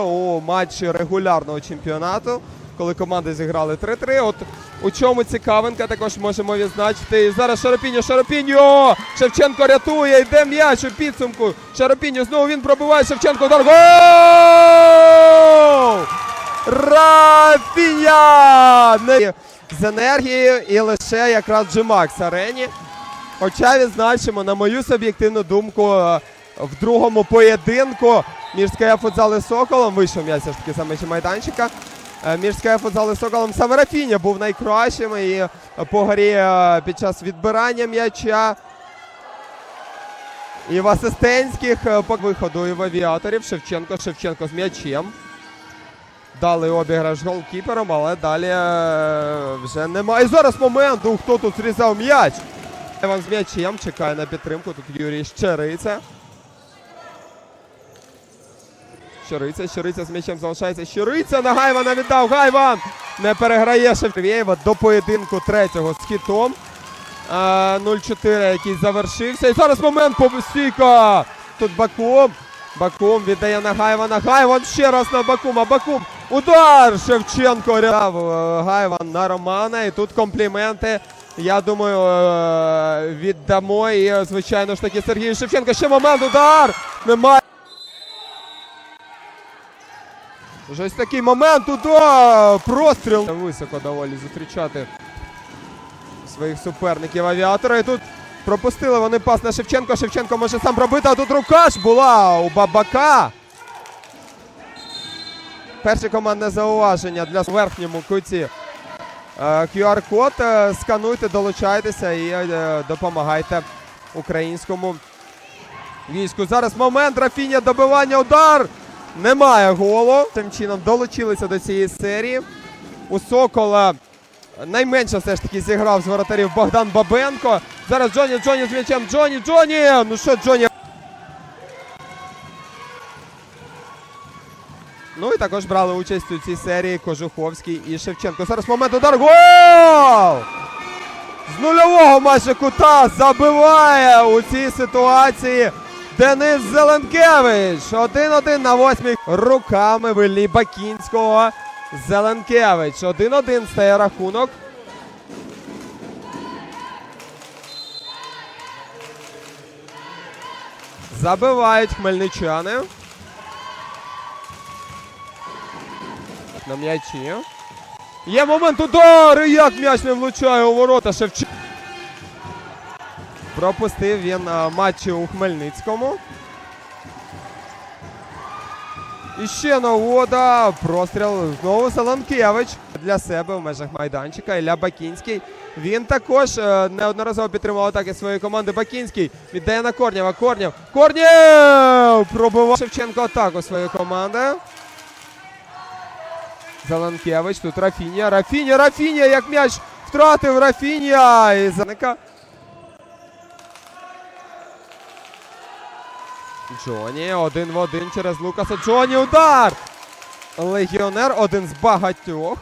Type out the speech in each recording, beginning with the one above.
у матчі регулярного чемпіонату, коли команди зіграли 3-3. От у чому цікавинка, також можемо відзначити. І зараз Шарапіньо, Шарапіньо! Шевченко рятує, йде м'яч у підсумку. Шарапіньо знову він пробиває Шевченко. Удар. Гол! Рафіня! З енергією і лише якраз Джимакс арені. Хоча відзначимо, на мою суб'єктивну думку, в другому поєдинку між СКФ футзал і Соколом вийшов м'яч все ж таки саме ще майданчика. Е, Між СКФ футзал і Соколом саме Рафіня був найкращим і е, по горі е, під час відбирання м'яча. І в асистентських по виходу і в авіаторів Шевченко Шевченко з м'ячем. Дали обіграш голкіпером, але далі вже немає. І зараз момент, хто тут зрізав м'яч. Іван з м'ячем чекає на підтримку. Тут Юрій Щериця. Щериця, Щериця з м'ячем залишається. Щериця на Гайвана віддав. Гайван не переграє Шевченко до поєдинку третього з хітом. Е, 0-4, який завершився. І зараз момент стійка. Тут Бакум. Бакум віддає на Гайвана. Гайван ще раз на Бакума. Бакум. Удар! Шевченко рятав е, Гайван на Романа. І тут компліменти. Я думаю, е, віддамо. І, звичайно ж таки, Сергій Шевченко. Ще момент. Удар! Немає. Вже ось такий момент. Удар! Простріл. Високо доволі зустрічати своїх суперників авіатора. І тут пропустили вони пас на Шевченко. Шевченко може сам пробити, а тут рука ж була у Бабака. Перше командне зауваження для верхньому куті. Е, QR-код. е, Скануйте, долучайтеся і е, допомагайте українському війську. Зараз момент Рафіня добивання. Удар. Немає голу. Тим чином долучилися до цієї серії. У Сокола найменше все ж таки зіграв з воротарів Богдан Бабенко. Зараз Джоні, Джоні з м'ячем. Джоні, Джоні! Ну що, Джоні? Ну і також брали участь у цій серії Кожуховський і Шевченко. Зараз момент удар. Гол! З нульового майже кута забиває у цій ситуації Денис Зеленкевич. 1-1 на восьмій руками вильні Бакінського. Зеленкевич. 1-1 стає рахунок. Забивають хмельничани. На м'ячі. Є момент удару! Як м'яч не влучає у ворота Шевченко. Пропустив він матчі у Хмельницькому. І ще нагода. Простріл знову Саланкевич для себе в межах майданчика. Ілля Бакінський. Він також е, неодноразово підтримав атаки своєї команди. Бакінський віддає на Корнєва. Корнєв. Корнєв! Пробиває Шевченко атаку своєї команди. Заланкевич. Тут Рафіня. Рафіня, Рафіня, як м'яч втратив Рафіня. І Заника. Джоні один в один через Лукаса. Джоні удар! Легіонер один з багатьох.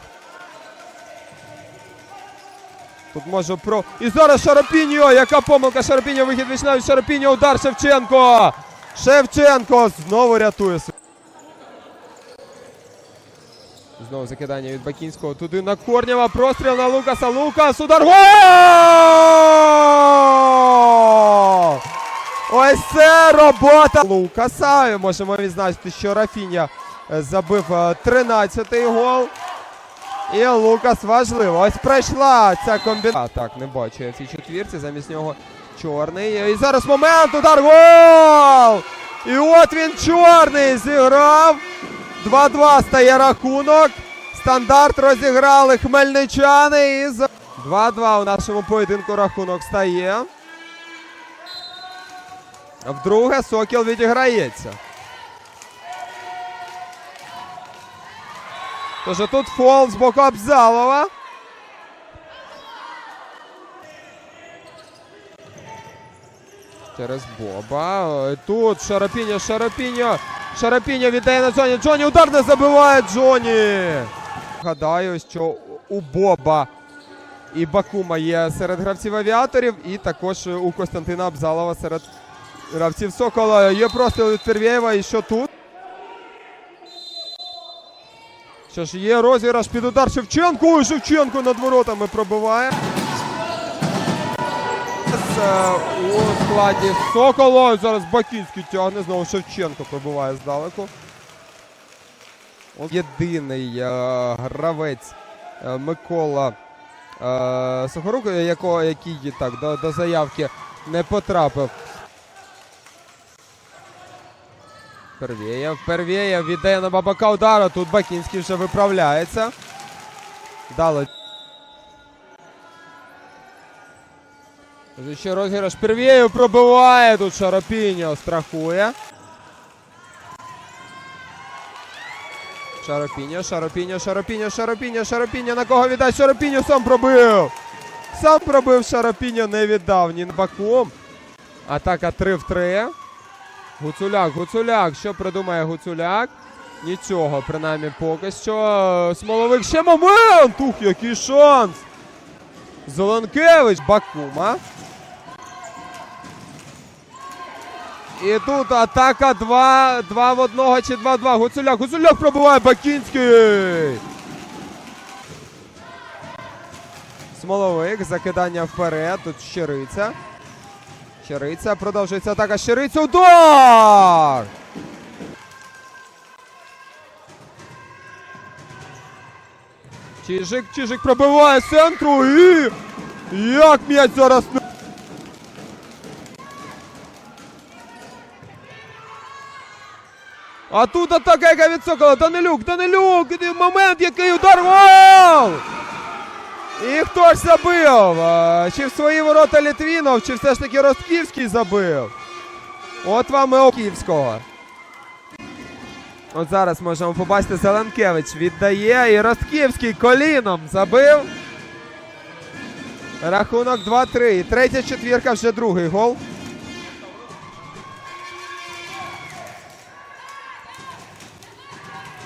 Тут може про. І зараз Шарапіньо! Яка помилка Шарапіньо! Вихід вічна від Шарапіньо! Удар Шевченко! Шевченко знову рятує. Знову закидання від Бакінського. Туди на Корнєва. Простріл на Лукаса. Лукас. Удар. Гол! Ось це робота Лукаса. Можемо відзначити, що Рафіня е, забив е, 13-й гол. І Лукас важливо. Ось пройшла ця комбінація. Так, не бачу я в цій четвірці. Замість нього чорний. І зараз момент. Удар. Гол! І от він чорний зіграв. 2-2 стає рахунок. Стандарт розіграли хмельничани. І 2-2 у нашому поєдинку рахунок стає. Вдруге Сокіл відіграється. Тож тут фол з боку Абзалова. Через Боба. Тут Шарапіньо, Шарапіньо. Шарапіньо віддає на Джоні. Джоні удар не забиває Джоні. Гадаю, що у Боба і Бакума є серед гравців авіаторів, і також у Костянтина Абзалова серед гравців Сокола. Є простріл від Первєєва. І що тут? Що ж є розіграш під удар Шевченко. Ой, Шевченко над воротами пробиває. У складі Сокола. Зараз Бакінський тягне. Знову Шевченко пробиває здалеку. Єдиний е, гравець е, Микола е, Сухорук, який так, до, до заявки не потрапив. Первєєв, Первєєв віддає на бабака удара. Тут Бакінський вже виправляється. Дало. Ще розіграш Первєєв пробиває. Тут Шарапіньо страхує. Шарапіньо, Шарапіньо, Шарапіньо, Шарапіньо, Шарапіньо. На кого віддасть? Шарапіньо сам пробив. Сам пробив Шарапіньо, не віддав ні баком. Атака 3 в 3. Гуцуляк, Гуцуляк. Що придумає Гуцуляк? Нічого, принаймні поки що. Смоловик ще момент! Ух, який шанс! Зеленкевич, Бакума. І тут атака 2, 2 в 1 чи 2-2. Гуцуляк, Гуцуляк пробиває Бакінський. Смоловик, закидання вперед. Тут Щириця. Щириця, продовжується атака. Щириця, удар! Чижик, Чижик пробиває центру і... Як м'яч зараз... А тут атака, яка від Сокола. Данилюк, Данилюк, момент, який удар гол! І хто ж забив? Чи в свої ворота Літвінов, чи все ж таки Ростківський забив? От вам і Оківського. От зараз можемо побачити Зеленкевич віддає і Ростківський коліном забив. Рахунок 2-3. І третя четвірка вже другий гол.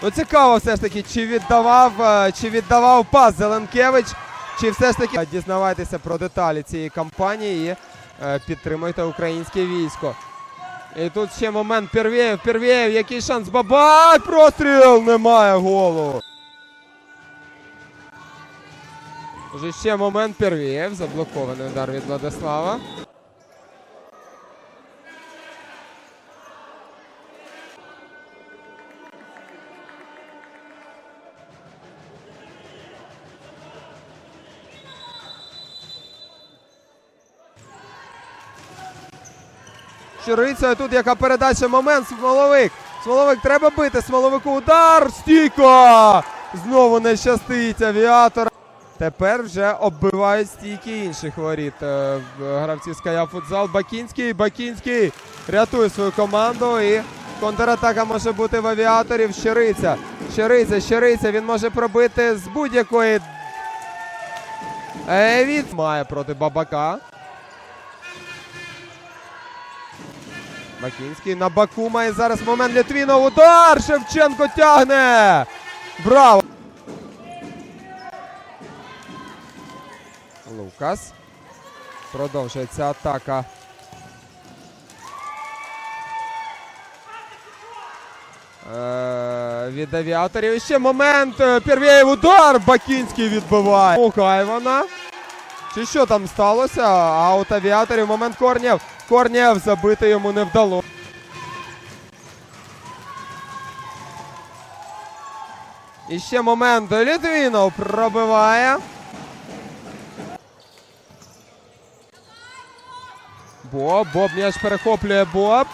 Ну цікаво все ж таки, чи віддавав, е, чи віддавав пас Зеленкевич, чи все ж таки дізнавайтеся про деталі цієї кампанії і е, підтримуйте українське військо. І тут ще момент Первєєв, Первєєв, який шанс Бабай! Простріл! Немає голу. Вже ще момент Первєєв, заблокований удар від Владислава. Щириця тут яка передача момент. Смоловик. Смоловик треба бити. Смоловику удар. Стійка! Знову не щастить авіатора. Тепер вже оббивають стійки інших воріт. е, Гравці Ская футзал. Бакінський. Бакінський рятує свою команду. І контратака може бути в авіаторів. Щириця. Щириця, щириця. Він може пробити з будь-якої. Е, від має проти Бабака. Бакінський на Бакума і зараз момент Літвінов. Удар! Шевченко тягне! Браво! Лукас. Продовжується атака. Е, від авіаторів. Ще момент. е, Первєєв удар. Бакінський відбиває. Мухай вона. Чи що там сталося? Аут авіаторів. Момент Корнєв. Корнєв забити йому не вдалося. І ще момент. Літвінов пробиває. Боб, Боб м'яч перехоплює Боб.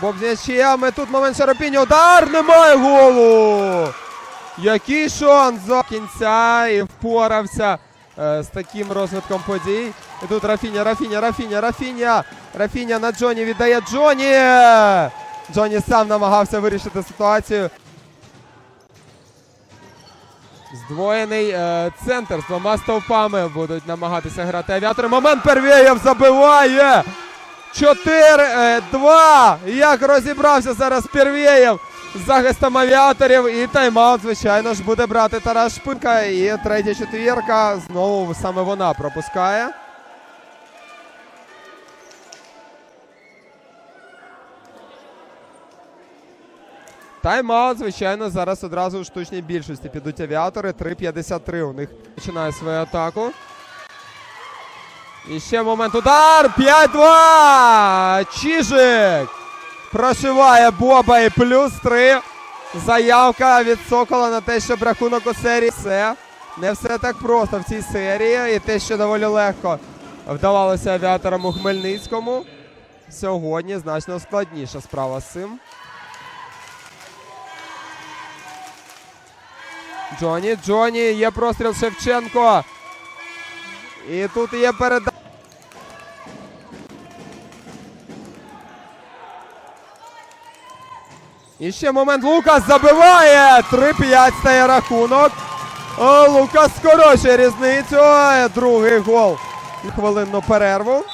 Боб з м'ячем. Тут момент Шарапіння. Удар! Немає голу! Який шанс за кінця і впорався з таким розвитком подій. І тут Рафіня, Рафіня, Рафіня, Рафіня. Рафіня на Джоні віддає Джоні. Джоні сам намагався вирішити ситуацію. Здвоєний е, центр з двома стовпами будуть намагатися грати авіатори. Момент Первєєв забиває. 4-2. Як розібрався зараз Первєєв захистом авіаторів. І тайм-аут, звичайно ж, буде брати Тарас Шпинка. І третя четвірка. Знову саме вона пропускає. Тайм-аут, звичайно, зараз одразу у штучній більшості підуть авіатори. 3.53 у них починає свою атаку. І ще момент. Удар! 5-2! Чижик! Прошиває Боба і плюс 3. Заявка від Сокола на те, щоб рахунок у серії. Все. Не все так просто в цій серії. І те, що доволі легко вдавалося авіаторам у Хмельницькому. Сьогодні значно складніша справа з цим. Джоні, Джоні, є простріл Шевченко. І тут є передача. І ще момент Лукас забиває. 3-5 стає рахунок. Лукас скорочує різницю. Е, Другий гол. Хвилинну перерву.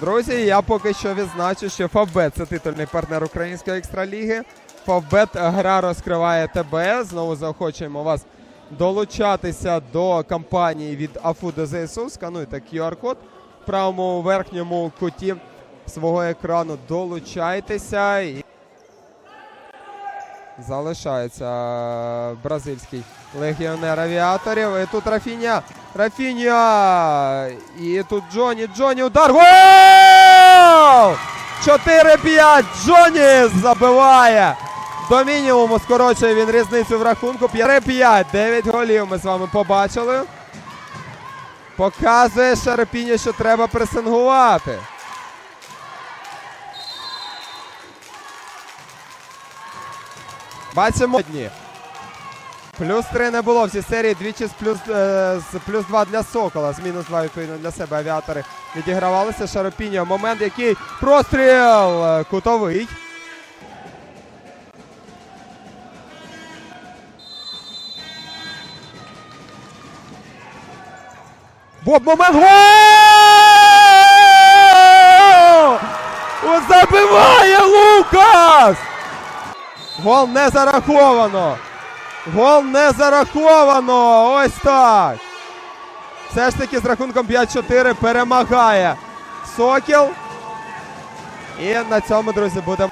Друзі, я поки що відзначу, що Фавбет це титульний партнер української екстраліги. Фавбет гра розкриває тебе. Знову заохочуємо вас долучатися до кампанії від АФУ до ЗСУ. Скануйте QR-код правому верхньому куті свого екрану. Долучайтеся. І... Залишається бразильський легіонер авіаторів. І тут Рафіня. Рафіня. І тут Джоні. Джоні удар. Гол! 4-5. Джоні забиває. До мінімуму скорочує він різницю в рахунку. 5-5. 9 голів ми з вами побачили. Показує Шарапіня, що треба пресингувати. Бачимо дні. Плюс 3 не було в цій серії. Двічі з плюс, е, з плюс 2 для Сокола. З мінус 2 відповідно для себе авіатори відігравалися. Шаропіньо. Момент, який простріл кутовий. Боб, момент! Забиває Лукас! Гол не зараховано. Гол не зараховано. Ось так. Все ж таки з рахунком 5-4 перемагає Сокіл. І на цьому, друзі, будемо.